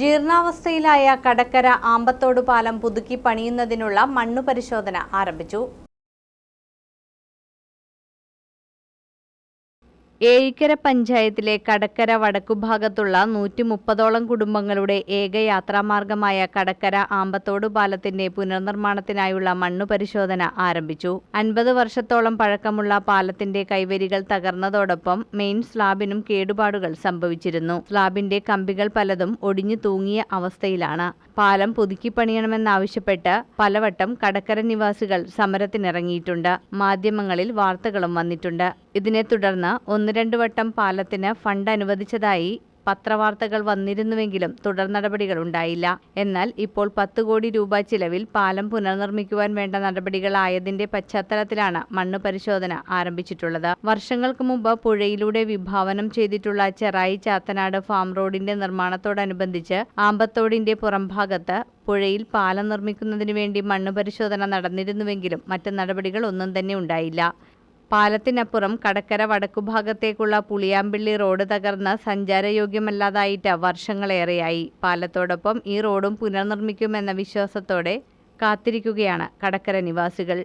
ജീർണാവസ്ഥയിലായ കടക്കര ആമ്പത്തോട് പാലം പുതുക്കി പണിയുന്നതിനുള്ള മണ്ണു പരിശോധന ആരംഭിച്ചു. ഏഴിക്കര പഞ്ചായത്തിലെ കടക്കര വടക്കുഭാഗത്തുള്ള നൂറ്റി മുപ്പതോളം കുടുംബങ്ങളുടെ ഏക യാത്രാമാർഗമായ കടക്കര ആമ്പത്തോട് പാലത്തിന്റെ പുനർനിർമ്മാണത്തിനായുള്ള മണ്ണു പരിശോധന ആരംഭിച്ചു. അൻപത് വർഷത്തോളം പഴക്കമുള്ള പാലത്തിന്റെ കൈവരികൾ തകർന്നതോടൊപ്പം മെയിൻ സ്ലാബിനും കേടുപാടുകൾ സംഭവിച്ചിരുന്നു. സ്ലാബിന്റെ കമ്പികൾ പലതും ഒടിഞ്ഞു തൂങ്ങിയ അവസ്ഥയിലാണ്. പാലം പുതുക്കിപ്പണിയണമെന്നാവശ്യപ്പെട്ട് പലവട്ടം കടക്കര നിവാസികൾ സമരത്തിനിറങ്ങിയിട്ടുണ്ട്. മാധ്യമങ്ങളിൽ വാർത്തകളും വന്നിട്ടുണ്ട്. ഇതിനെ തുടർന്ന് ഒന്ന് രണ്ട് വട്ടം പാലത്തിന് ഫണ്ട് അനുവദിച്ചതായി പത്രവാർത്തകൾ വന്നിരുന്നുവെങ്കിലും തുടർ നടപടികൾ ഉണ്ടായില്ല. എന്നാൽ ഇപ്പോൾ പത്ത് കോടി രൂപ ചിലവിൽ പാലം പുനർനിർമ്മിക്കുവാൻ വേണ്ട നടപടികളായതിന്റെ പശ്ചാത്തലത്തിലാണ് മണ്ണ് പരിശോധന ആരംഭിച്ചിട്ടുള്ളത്. വർഷങ്ങൾക്ക് മുമ്പ് പുഴയിലൂടെ വിഭാവനം ചെയ്തിട്ടുള്ള ചെറായി ചാത്തനാട് ഫാം റോഡിന്റെ നിർമ്മാണത്തോടനുബന്ധിച്ച് ആമ്പത്തോടിന്റെ പുറംഭാഗത്ത് പുഴയിൽ പാലം നിർമ്മിക്കുന്നതിനു വേണ്ടി മണ്ണ് പരിശോധന നടന്നിരുന്നുവെങ്കിലും മറ്റ് നടപടികൾ ഒന്നും തന്നെ ഉണ്ടായില്ല. പാലത്തിനപ്പുറം കടക്കര വടക്കുഭാഗത്തേക്കുള്ള പുളിയാമ്പിള്ളി റോഡ് തകർന്ന് സഞ്ചാരയോഗ്യമല്ലാതായിട്ട് വർഷങ്ങളേറെയായി. പാലത്തോടൊപ്പം ഈ റോഡും പുനർനിർമ്മിക്കുമെന്ന വിശ്വാസത്തോടെ കാത്തിരിക്കുകയാണ് കടക്കര നിവാസികൾ.